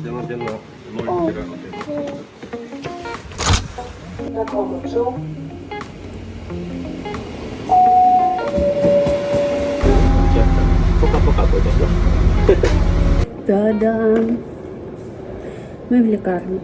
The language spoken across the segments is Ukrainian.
Дина Дина 0 Пока-пока потім. Та-дам! Ми в лікарні.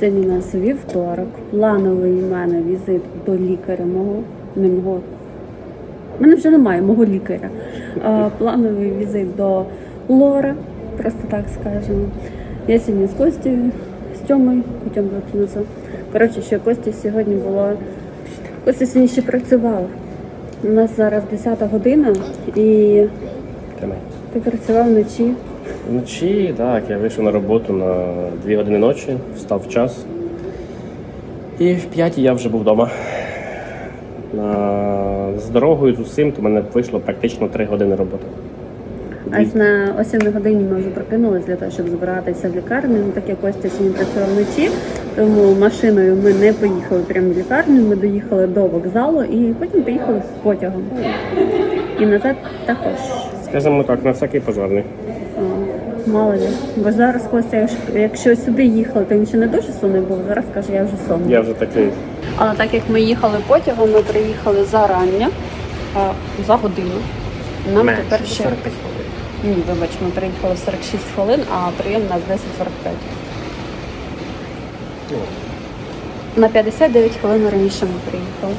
Сьогодні у нас вівторок. Плановий у мене візит до лікаря мого. Не мого. У мене вже немає мого лікаря. Плановий візит до Лори, просто так скажемо. Я сьогодні з Костю, з Тьомою, Тьом це. Коротше, що Костя сьогодні було. Костя сьогодні ще працював. У нас зараз 10 година і ти працював вночі. Вночі, так, я вийшов на роботу на 2 години ночі, встав в час. І в п'ятій я вже був вдома. З дорогою з усім, то в мене вийшло практично 3 години роботи. А ось на о 7 годині ми вже прокинулись для того, щоб збиратися в лікарню. Ну, так як Костя сьогодні працював вночі, тому машиною ми не поїхали прямо в лікарню. Ми доїхали до вокзалу і потім поїхали потягом. І назад також. Скажімо так, на всякий пожарний. О, мало ли. Бо зараз Костя, якщо- сюди їхали, то він ще не дуже сонний був. Зараз каже, я вже сонний. Я вже такий. Але так як ми їхали потягом, ми приїхали зарання за годину. Нам тепер ще. Ні, вибач, ми приїхали в 46 хвилин, а прийом у нас 10.45. На 59 хвилин раніше ми приїхали.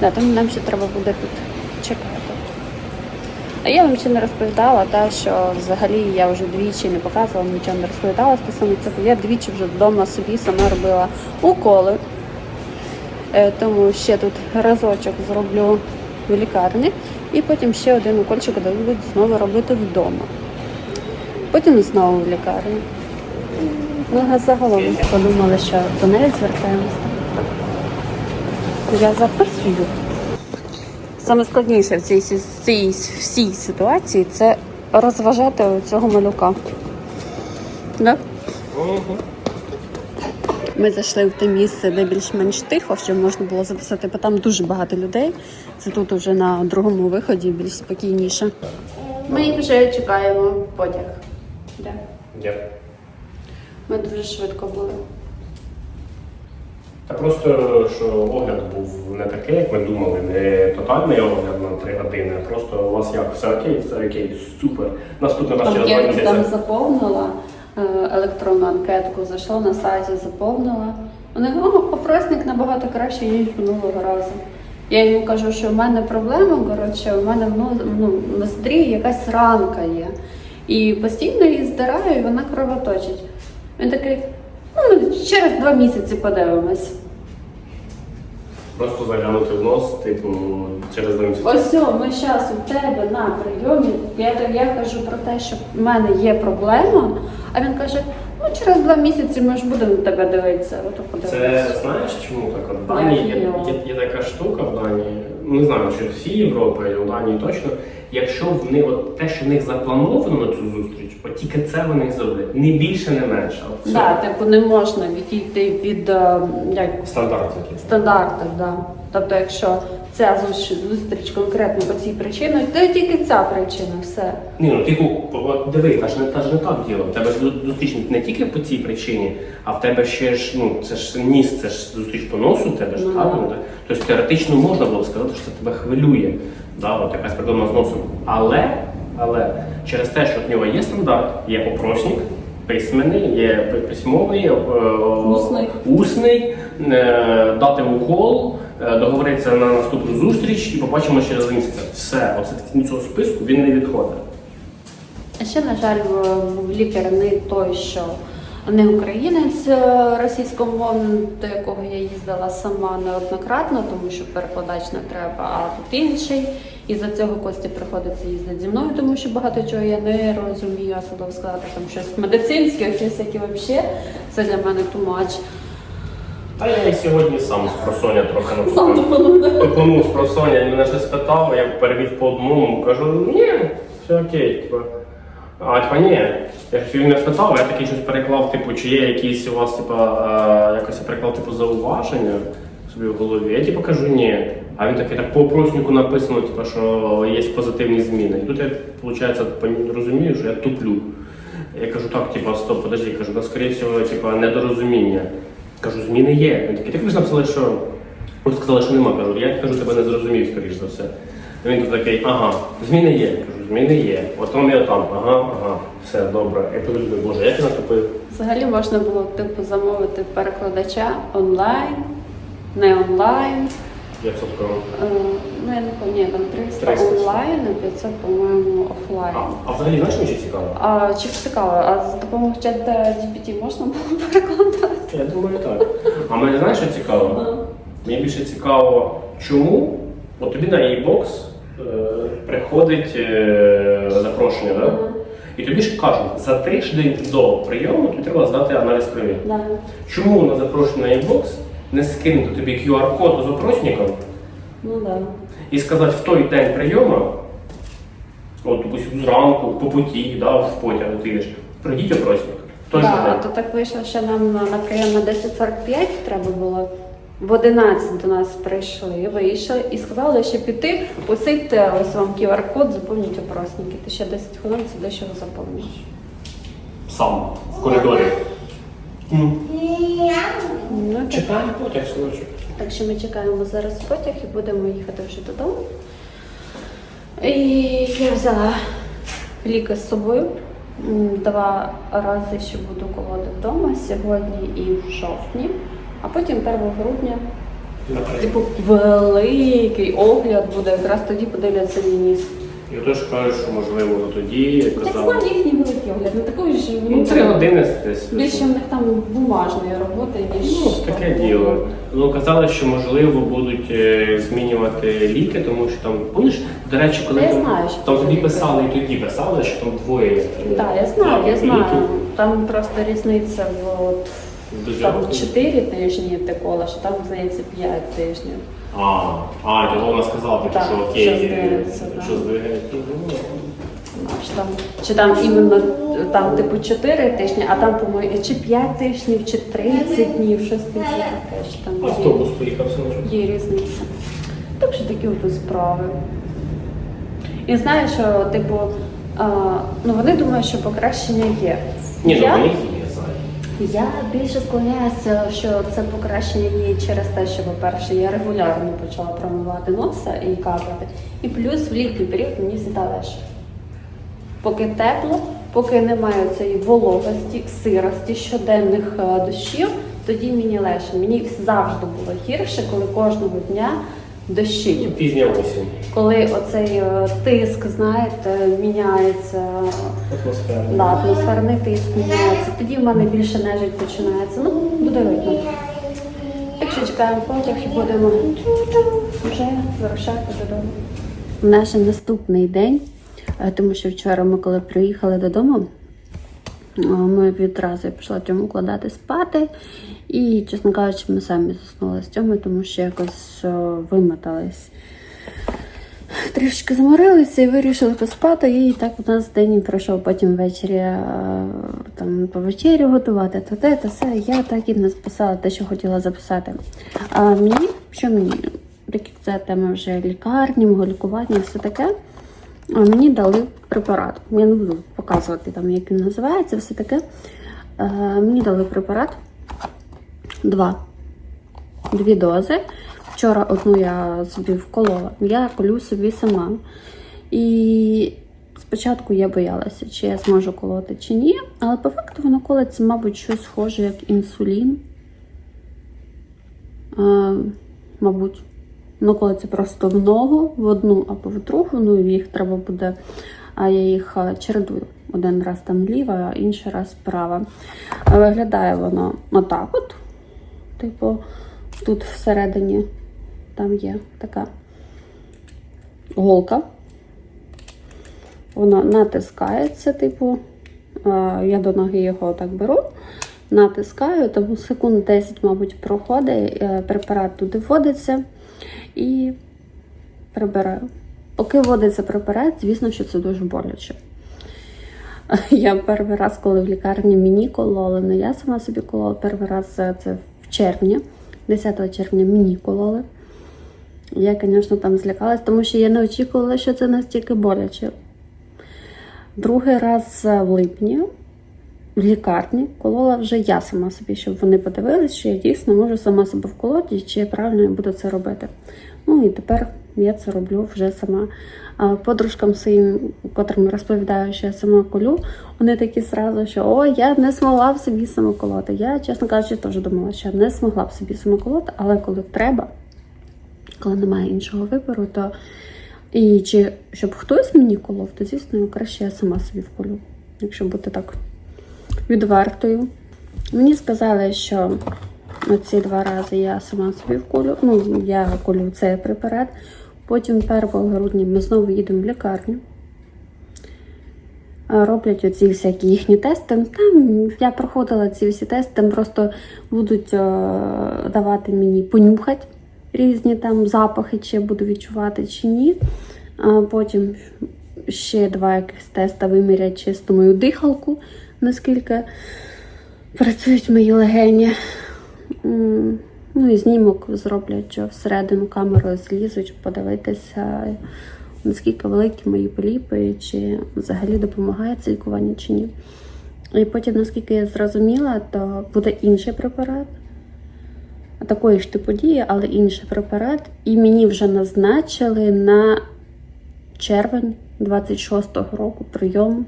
Да, тому нам ще треба буде тут чекати. А я вам ще не розповідала, та, що взагалі я вже двічі не показувала, нічого не розповідала стосовно цього. Я двічі вже вдома собі сама робила уколи. Е, Тому ще тут разочок зроблю в лікарні, і потім ще один укольчик дадуть знову робити вдома. Потім знову в лікарні. Ну, а загалом подумали, що до неї звертаємося. Я записую. Саме складніше в цій, цій всій ситуації це розважати цього малюка. Да? Ми зайшли в те місце, де більш-менш тихо, щоб можна було записати, бо там дуже багато людей. Це тут уже на другому виході більш спокійніше. Ми вже чекаємо потяг. Да. Дякую. Ми дуже швидко були. Та просто що огляд був не такий, як ми думали, не тотальний огляд на 3 години, а просто у вас як все окей, все окей, супер. Наступний раз через два там заповнила, електронну анкетку зайшла на сайті, заповнила. Вони о, опросник набагато краще, ніж минулого разу. Я йому кажу, що в мене проблема, коротше, у мене в ну, ноздрі якась ранка є. І постійно її здираю, і вона кровоточить. Він такий, ну, через два місяці подивимось. Просто заглянути в нос, типу, через місяці. Ось о, ми зараз у тебе на прийомі. Я, так- я кажу про те, що в мене є проблема, а він каже: ну через два місяці ми ж будемо на тебе дивитися. Ото Це подивимося. знаєш чому так? От В Данії є, є, є така штука в Данії, не знаю, чи всі Європи, в Данії точно. Якщо в них от те, що в них заплановано на цю зустріч, от тільки це вони зроблять. Не більше, не менше. От все. Да, типу не можна відійти від е, як Стандарт такий. стандартів. Да. Тобто, якщо ця зустріч, конкретно по цій причині, то тільки ця причина, все. Ні, ну типу, диви, та ж не та ж не так діло. В тебе ж зу- зустріч не тільки по цій причині, а в тебе ще ж ну це ж ніс, це ж зустріч по носу, в тебе ж так. Ну. Тобто теоретично можна було сказати, що це тебе хвилює, да, от якась проблема з носом. Але, але через те, що в нього є стандарт, є опросник. Письменний, є письмовий, е, Усний. усний е, дати укол, договоритися на наступну зустріч і побачимо через місяць. Все, оце цього списку він не відходить. А ще, на жаль, лікар не той, що не українець е, російськомовний, до якого я їздила сама неоднократно, тому що перекладач не треба, а тут інший. І за цього Кості приходиться їздити зі мною, тому що багато чого я не розумію, особливо сказати там щось медицинське, щось яке взагалі. Це для мене тумач. Та я і сьогодні сам з просоня трохи Сам написав. Тупанув з просоня, він мене щось питав, я перевів по одному, кажу, ні, все окей. Типу. А типа ні. Якщо він мене спитав, я такий щось переклав, типу, чи є якісь у вас, типа, е, якось я переклав типу зауваження собі в голові. Я типу кажу ні. А він такий так по опроснику написано, типу, що є позитивні зміни. І тут я, виходить, розумію, що я туплю. Я кажу, так, типа, стоп, подожди, кажу, ну, скоріше всього, типа, недорозуміння. Кажу, зміни є. Він такий, так ви ж написали, що. Ви сказали, що нема. Кажу, я кажу, тебе не зрозумів, скоріш за все. Він тут такий, ага, зміни є. Кажу, зміни є. Отам я там, ага, ага, все добре. Я подумаю, боже, як я натопив. Взагалі можна було типу замовити перекладача онлайн, не онлайн. 500 крон. Е, ну я не пам'ятаю, там 300 300. онлайн, а 500, по-моєму, офлайн. А, а взагалі, знаєш, мені цікаво? А чи цікаво, а за допомогою чат GPT можна було перекладати? Я думаю, так. А мене знаєш, що цікаво? Мені більше цікаво, чому от тобі на e-box е, приходить е, запрошення, да? І тобі ж кажуть, за тиждень до прийому тобі треба здати аналіз крові. Да. Чому на запрошення на e-box не скинути тобі QR-код з опросником Ну да. і сказати в той день прийому, от допустим, зранку, по путі, да, в потяг ти йдеш, прийдіть опросник. Же Да, то так вийшло, що нам на на прийом на 10.45 треба було. В 11 до нас прийшли, вийшли і сказали, що піти, посидьте, ось вам QR-код, заповніть опросники. Ти ще 10 хвилин сидиш його заповниш. Сам в коридорі. Ну, Ну, так. Чекаємо потяг, синочок. Так що ми чекаємо зараз потяг і будемо їхати вже додому. І я взяла ліки з собою. Два рази ще буду колоти вдома сьогодні і в жовтні, а потім 1 грудня. Типу великий огляд буде, якраз тоді подивляться мій. Я теж кажу, що можливо тоді, як Я казав. Так, їхній великий не такий ж Ну, три години десь. Більше в них там бумажної роботи, ніж Ну, таке діло. Ну, казали, що можливо будуть е, змінювати ліки, тому що там, помніш, до речі, коли я там, знаю, що там ліки. писали і тоді писали, що там двоє. е, Так, я знаю, я ліків. знаю. Там просто різниця в от, До там цього. 4 тижні ти колиш, а там, здається, 5 тижнів. А, а, то вона сказала, типу, Так, що окей, що здвигається, що здвигається. Ну, Аж там, чи там іменно там, типу, 4 тижні, а там, по-моєму, чи 5 тижнів, чи 30 днів, щось таке що там Автобус поїхав синочок. є різниця. Так що такі от справи. І знаєш, що, типу, а, ну вони думають, що покращення є. Ні, ну Я- вони є, я знаю. Я більше склоняюся, що це покращення є через те, що, по-перше, я регулярно почала промивати носа і капати. І плюс в літній період мені завжди легше. Поки тепло, поки немає цієї вологості, сирості, щоденних е, дощів, тоді мені легше. Мені завжди було гірше, коли кожного дня дощить. Пізня осінь. Коли оцей е, тиск, знаєте, міняється. Атмосфера. Да, атмосферний тиск міняється. Тоді в мене більше нежить починається. Ну, буде видно. Так що чекаємо потяг і будемо вже вирушати додому. Наш наступний день, тому що вчора ми, коли приїхали додому, е, ми відразу я пішла Тьому укладати спати. І, чесно кажучи, ми самі заснули з Тьомою, тому що якось е, вимотались трішки заморилися і вирішили поспати. І так у нас день пройшов потім ввечері е, там по вечерю готувати, то те, то все. Я так і не записала те, що хотіла записати. А мені, що мені, як це тема вже лікарні, мого лікування, все таке. Мені дали препарат. Я не буду показувати там, як він називається, все таке. Е, мені дали препарат два дві дози. Вчора одну я собі вколола. Я колю собі сама. І спочатку я боялася, чи я зможу колоти, чи ні. Але по факту воно колиться, мабуть, щось схоже, як інсулін. А, мабуть, воно колиться просто в ногу, в одну або в другу. Ну, їх треба буде. А я їх чередую. Один раз там ліва, а інший раз права. Виглядає воно отак от. Типу, тут всередині там є така голка. Воно натискається, типу, я до ноги його так беру, натискаю, тому секунд 10, мабуть, проходить, е, препарат туди вводиться і прибираю. Поки вводиться препарат, звісно, що це дуже боляче. Я перший раз, коли в лікарні мені кололи, не я сама собі колола, перший раз це в червні, 10 червня мені кололи. Я, звісно, там злякалась, тому що я не очікувала, що це настільки боляче. Другий раз в липні в лікарні колола вже я сама собі, щоб вони подивились, що я дійсно можу сама себе вколоти, чи я правильно буду це робити. Ну і тепер я це роблю вже сама. А подружкам своїм, котрим розповідаю, що я сама колю, вони такі зразу, що о, я не змогла б собі самоколоти. Я, чесно кажучи, теж думала, що я не змогла б собі самоколоти, але коли треба, коли немає іншого вибору, то і чи щоб хтось мені колов, то звісно краще я сама собі вколю, якщо бути так відвертою. Мені сказали, що оці два рази я сама собі вколю. Ну, я колю цей препарат. Потім 1 грудня ми знову їдемо в лікарню. Роблять оці всякі їхні тести. Там я проходила ці всі тести, там просто будуть е, давати мені понюхати різні там запахи, чи я буду відчувати, чи ні. А потім ще два якихось теста вимірять чисто мою дихалку, наскільки працюють мої легені. Ну і знімок зроблять, що всередину камерою злізуть, подивитися, наскільки великі мої поліпи, чи взагалі допомагає це лікування чи ні. І потім, наскільки я зрозуміла, то буде інший препарат, такої ж типу дії, але інший препарат. І мені вже назначили на червень 26-го року прийом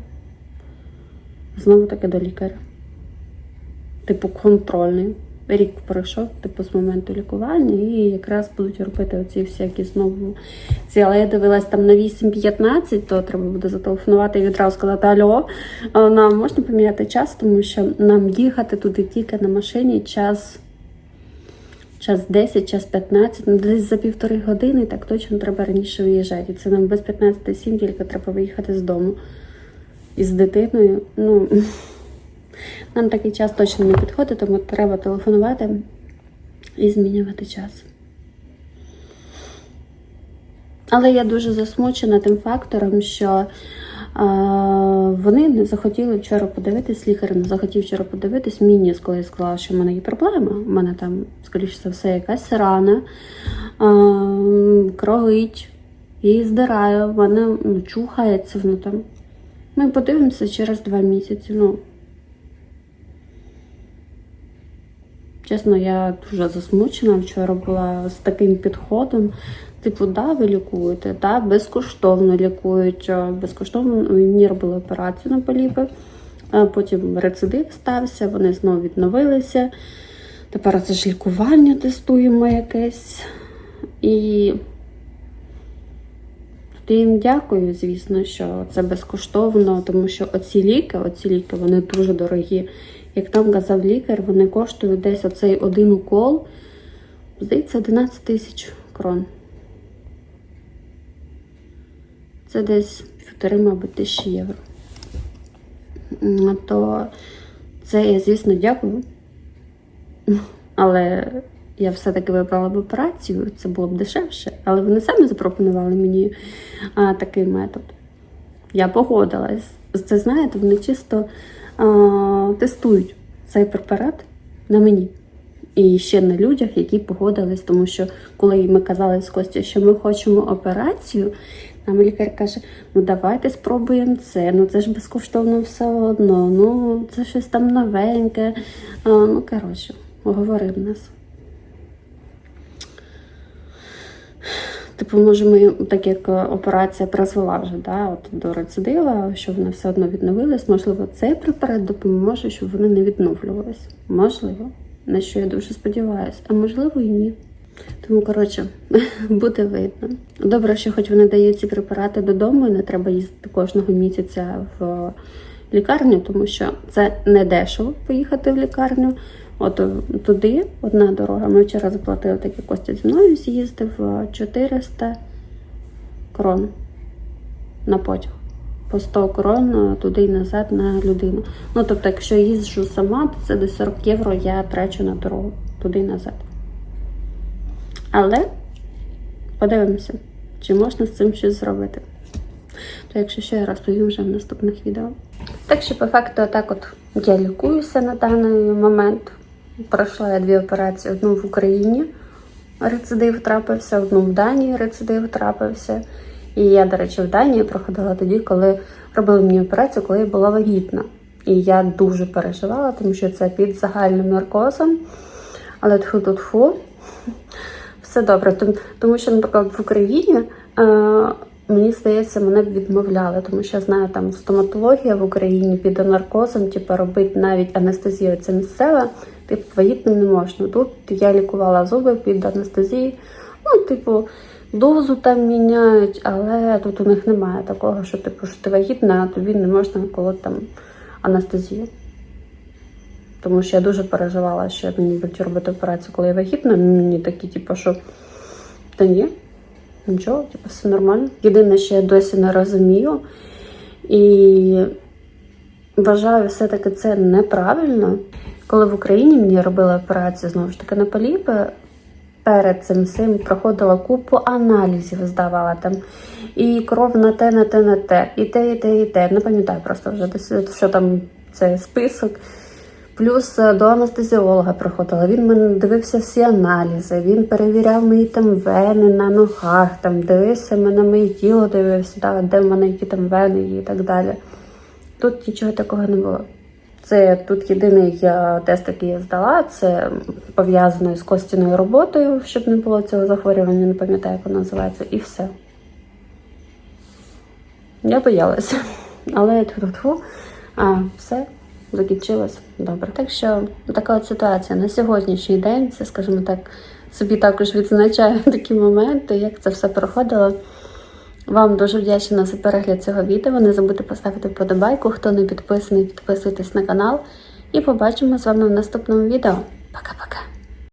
знову таки до лікаря. Типу контрольний. Рік пройшов, типу, з моменту лікування, і якраз будуть робити оці всякі знову ці. Але я дивилась там на 8.15, то треба буде зателефонувати і відразу сказати: Альо, нам можна поміняти час, тому що нам їхати туди тільки на машині час, час 10, час 15, ну десь за півтори години, так точно треба раніше виїжджати. Це нам без 15.7 тільки треба виїхати з дому. І з дитиною. Ну. Нам такий час точно не підходить, тому треба телефонувати і змінювати час. Але я дуже засмучена тим фактором, що а, вони не захотіли вчора подивитись, лікар не захотів вчора подивитись. Мені, коли я сказала, що в мене є проблема. У мене там, скоріше за все, якась рана, а, кровить, її здирає, в мене ну, чухається воно там. Ми подивимося через два місяці. Ну, Чесно, я дуже засмучена. Вчора була з таким підходом. Типу, да, ви лікуєте, да, безкоштовно лікують. Безкоштовно мені робили операцію на поліпи. а Потім рецидив стався, вони знову відновилися. Тепер це ж лікування тестуємо якесь. І тут їм дякую, звісно, що це безкоштовно, тому що оці ліки, оці ліки, вони дуже дорогі. Як там казав лікар, вони коштують десь оцей один укол, здається, 11 тисяч крон. Це десь півтори, мабуть, тисячі євро. То це я, звісно, дякую. Але я все-таки вибрала б операцію, це було б дешевше. Але вони самі запропонували мені а, такий метод. Я погодилась. Це знаєте, вони чисто а, тестують цей препарат на мені. І ще на людях, які погодились, тому що коли ми казали з Костю, що ми хочемо операцію, нам лікар каже: ну давайте спробуємо це. Ну це ж безкоштовно все одно. Ну це щось там новеньке. А, ну коротше, говорив нас. Типу, може, ми, так як е, операція призвела вже да, от до рецидива, що вони все одно відновились, можливо, цей препарат допоможе, щоб вони не відновлювались. Можливо, на що я дуже сподіваюся, а можливо і ні. Тому, коротше, буде видно. Добре, що хоч вони дають ці препарати додому, і не треба їздити кожного місяця в лікарню, тому що це не дешево поїхати в лікарню. От е, туди одна дорога. Ми вчора заплатили такі Костя зі мною з'їздив е, 400 крон на потяг. По 100 крон е, туди і назад на людину. Ну тобто, якщо я їжджу сама, то це десь 40 євро я трачу на дорогу туди і назад. Але подивимося, чи можна з цим щось зробити. То якщо що, я розповім вже в наступних відео. Так що, по факту, так от я лікуюся на даний момент. Пройшла я дві операції: одну в Україні рецидив трапився, одну в Данії рецидив трапився. І я, до речі, в Данії проходила тоді, коли робили мені операцію, коли я була вагітна. І я дуже переживала, тому що це під загальним наркозом. Але тху тут фу все добре. Тому, що, наприклад, в Україні е, мені здається, мене б відмовляли, тому що я знаю, там стоматологія в Україні під наркозом, типу, робить навіть анестезію. Це місцева, типу, вагітним не можна. Тут я лікувала зуби під анестезією. Ну, типу, дозу там міняють, але тут у них немає такого, що типу, що ти вагітна, а тобі не можна колоти там анестезію. Тому що я дуже переживала, що мені будуть робити операцію, коли я вагітна. Мені такі, типу, що та ні, нічого, типу, все нормально. Єдине, що я досі не розумію, і вважаю, все-таки це неправильно. Коли в Україні мені робили операцію знову ж таки на поліпи, перед цим всім проходила купу аналізів, здавала там і кров на те, на те, на те, і те, і те, і те. Не пам'ятаю просто вже що там цей список. Плюс е, до анестезіолога приходила. Він мене дивився всі аналізи, він перевіряв мої там вени на ногах, там дивився мене моє тіло, дивився, де в мене які там вени і так далі. Тут нічого такого не було. Це тут єдиний тест, який я здала, це пов'язано з костяною роботою, щоб не було цього захворювання, не пам'ятаю, як воно називається, і все. Я боялася. Але тьфу-тьфу, все закінчилось добре. Так що така от ситуація на сьогоднішній день, це, скажімо так, собі також відзначаю такі моменти, як це все проходило. Вам дуже вдячна за перегляд цього відео. Не забудьте поставити вподобайку. Хто не підписаний, підписуйтесь на канал. І побачимо з вами в наступному відео. Пока-пока!